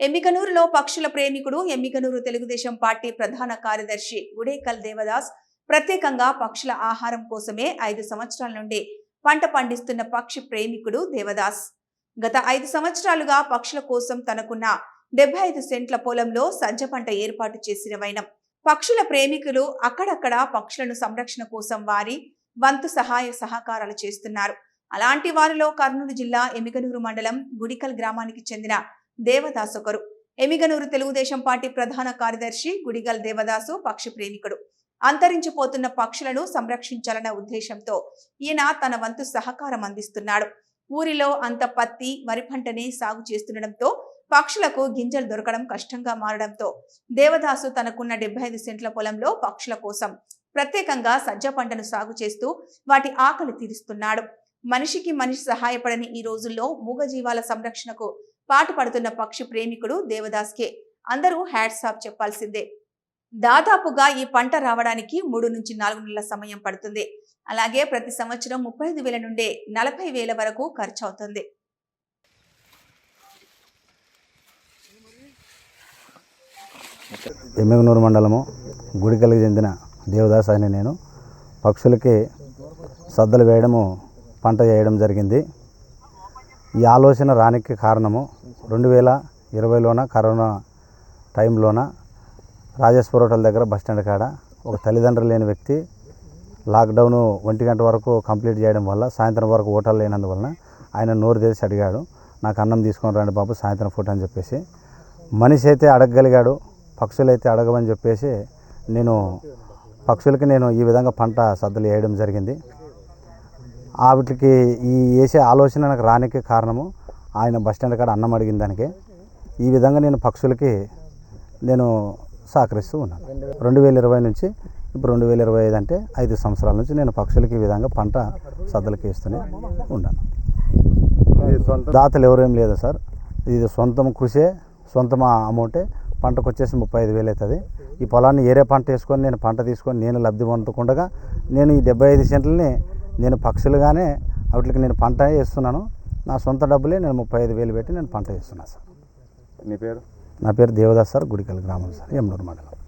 ఎమ్మికనూరులో పక్షుల ప్రేమికుడు ఎమ్మికనూరు తెలుగుదేశం పార్టీ ప్రధాన కార్యదర్శి గుడేకల్ దేవదాస్ ప్రత్యేకంగా పక్షుల ఆహారం కోసమే ఐదు సంవత్సరాల నుండి పంట పండిస్తున్న పక్షి ప్రేమికుడు దేవదాస్. గత ఐదు సంవత్సరాలుగా పక్షుల కోసం తనకున్న డెబ్బై ఐదు సెంట్ల పొలంలో సజ్జ పంట ఏర్పాటు చేసిన వైనం పక్షుల ప్రేమికులు అక్కడక్కడ పక్షులను సంరక్షణ కోసం వారి వంతు సహాయ సహకారాలు చేస్తున్నారు. అలాంటి వారిలో కర్నూలు జిల్లా ఎమికనూరు మండలం గుడికల్ గ్రామానికి చెందిన దేవదాస్ ఒకరు. ఎమిగనూరు తెలుగుదేశం పార్టీ ప్రధాన కార్యదర్శి గుడిగల్ దేవదాసు పక్షి ప్రేమికుడు. అంతరించిపోతున్న పక్షులను సంరక్షించాలన్న ఉద్దేశంతో ఈయన తన వంతు సహకారం అందిస్తున్నాడు. ఊరిలో అంత పత్తి వరి పంటనే సాగు చేస్తుండటంతో పక్షులకు గింజలు దొరకడం కష్టంగా మారడంతో దేవదాసు తనకున్న డెబ్బై ఐదు సెంట్ల పొలంలో పక్షుల కోసం ప్రత్యేకంగా సజ్జ పంటను సాగు చేస్తూ వాటి ఆకలి తీరుస్తున్నాడు. మనిషికి మనిషి సహాయపడని ఈ రోజుల్లో మూగజీవాల సంరక్షణకు పాటు పడుతున్న పక్షి ప్రేమికుడు దేవదాస్కే. అందరూ హ్యాట్స్ ఆఫ్ చెప్పాల్సిందే. దాదాపుగా ఈ పంట రావడానికి మూడు నుంచి నాలుగు నెలల సమయం పడుతుంది. అలాగే ప్రతి సంవత్సరం ముప్పై ఐదు వేల నుండి నలభై వేల వరకు ఖర్చు అవుతుంది ఎమ్మెగనూరు మండలము గుడికల్కి చెందిన దేవదాస్ అని నేను. పక్షులకి సద్దలు వేయడము పంట చేయడం జరిగింది. ఈ ఆలోచన రానికి కారణము రెండు వేల ఇరవైలోన కరోనా టైంలోన రాజేశ్వర హోటల్ దగ్గర బస్టాండ్ కాడ ఒక తల్లిదండ్రులు లేని వ్యక్తి లాక్డౌన్ ఒంటి గంట వరకు కంప్లీట్ చేయడం వల్ల సాయంత్రం వరకు హోటల్ లేనందువలన ఆయన నోరు తెరిచి అడిగాడు నాకు అన్నం తీసుకొని రండి బాబు సాయంత్రం ఫుడ్ అని చెప్పేసి. మనిషి అయితే అడగగలిగాడు పక్షులైతే అడగవని చెప్పేసి నేను పక్షులకి నేను ఈ విధంగా పంట సద్దలు వేయడం జరిగింది. వాటికి ఈ వేసే ఆలోచన నాకు రానికి కారణము ఆయన బస్ స్టాండ్ కాడ అన్నం అడిగిన దానికి. ఈ విధంగా నేను పక్షులకి నేను సహకరిస్తూ ఉన్నాను. రెండు వేల ఇరవై నుంచి ఇప్పుడు రెండు వేల ఇరవై ఐదు అంటే ఐదు సంవత్సరాల నుంచి నేను పక్షులకి ఈ విధంగా పంట సద్దలకి వేస్తూనే ఉన్నాను. దాతలు ఎవరేం లేదు సార్. ఇది సొంతం కృషే సొంతం అమౌంటే పంటకు వచ్చేసి ముప్పై ఐదు వేలు అవుతుంది. ఈ పొలాన్ని ఏరే పంట వేసుకొని నేను పంట తీసుకొని నేను లబ్ధి పొందకుండా నేను ఈ డెబ్బై ఐదు సెంట్లని నేను పక్షులుగానే వాటికి నేను పంట వేస్తున్నాను. నా సొంత డబ్బులే నేను ముప్పై ఐదు వేలు పెట్టి నేను పంట వేస్తున్నాను సార్. నీ పేరు? నా పేరు దేవదాస్ సార్ గుడికల్ గ్రామం సార్ ఎమ్నూరు మండలం.